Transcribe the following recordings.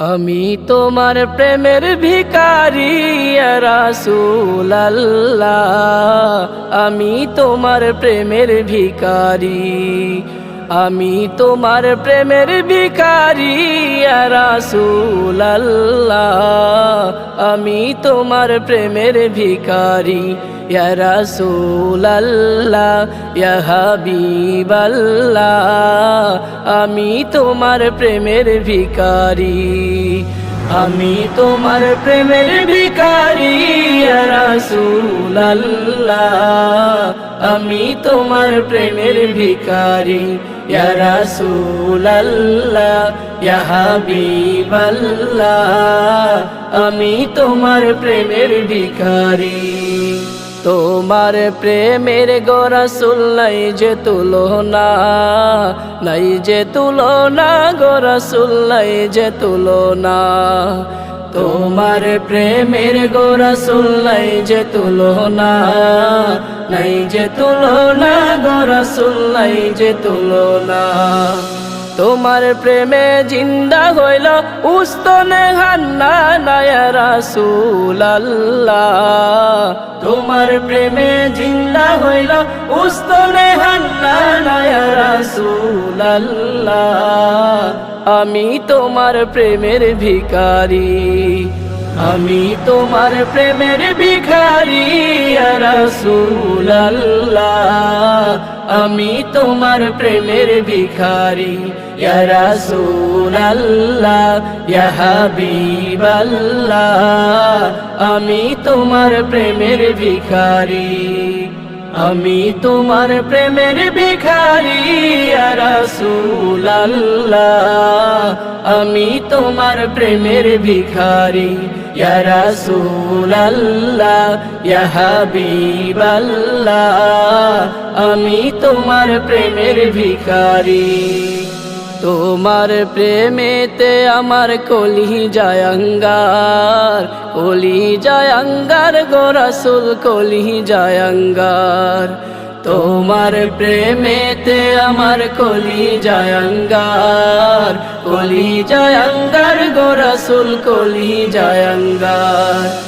আমি তোমার প্রেমের ভিকারি রাসুল আমি তোমার প্রেমের ভিকারি আমি তোমার প্রেমের ভিকারি রাসুল আমি তোমার প্রেমের ভিকারি ইয়া রাসূল আল্লাহ ইয়া আমি তোমার প্রেমের ভিকারি আমি তোমার প্রেমের ভিকারি ইয়া রাসূল আমি তোমার প্রেমের ভিকারি আমি তোমার প্রেমের ভিকারি তোমার প্রেমের গোরসুল নাই যে তুলনা, নাই যে তুলনা গোরসুল নাই যে তুলনা। তোমার প্রেমের গোরসুল নাই যে তুলনা, নাই যে তুলনা গোরসুল নাই যে তুলনা। তোমার প্রেমে জিন্দা হইল উস্তনে হান্না নায়া রাসুল তোমার প্রেমে জিন্দা হইল উস্তনে হান্না নায়া রাসুল আমি তোমার প্রেমের ভিকারি আমি তোমার প্রেমের ভিখারি রসুল আল্লাহ আমি তোমার প্রেমের ভিখারি রসুল আল্লাহ হাবিব আল্লাহ আমি তোমার প্রেমের ভিখারি। আমি তোমার প্রেমের ভিখারি রসুল আল্লাহ আমি তোমার প্রেমের ভিখারি, ইয়া রাসূল আল্লাহ ইয়া হাবিব আল্লাহ আমি তোমার প্রেমের ভিখারি। তোমার প্রেমেতে আমার কলি জায়ঙ্গার কলি জায়ঙ্গার গোরাসুল কলি জায়ঙ্গার তোমার প্রেমেতে আমার কলি জায়ঙ্গার কলি জায়ঙ্গার গোরাসুল কলি জায়ঙ্গার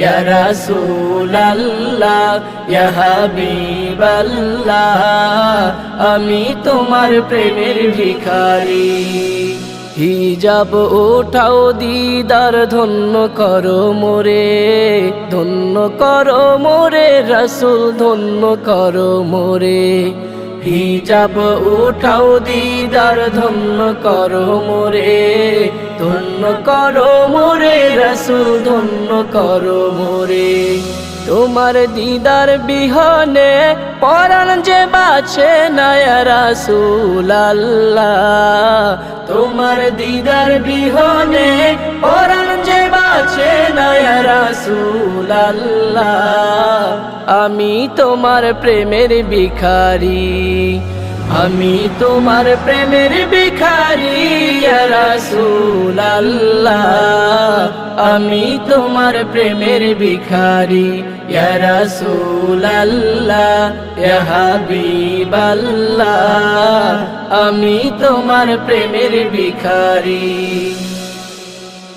ইয়া রাসূল আল্লাহ ইয়া হাবিব আল্লাহ আমি তোমার প্রেমের ভিখারি। হিজাব ওঠাও দিদার, ধন্য করো মোরে, ধন্য করো মোরে, রসুল ধন্য করো মোরে। হিজাব উঠাও দিদার, ধন্য করো মোরে ধন্য করো মোরে রসুল, ধন্য করো মোরে। তোমার দিদার বিহনে পরাণ যে বাছে আল্লাহ। তোমার দিদার বিহনে পরাণ যে বাছে আল্লাহ। আমি তোমার প্রেমের ভিখারি। আমি তোমার প্রেমের ভিখারি রাসুল আল্লাহ আমি তোমার প্রেমের ভিখারি রাসুল আল্লাহ আল্লাহ আমি তোমার প্রেমের ভিখারি।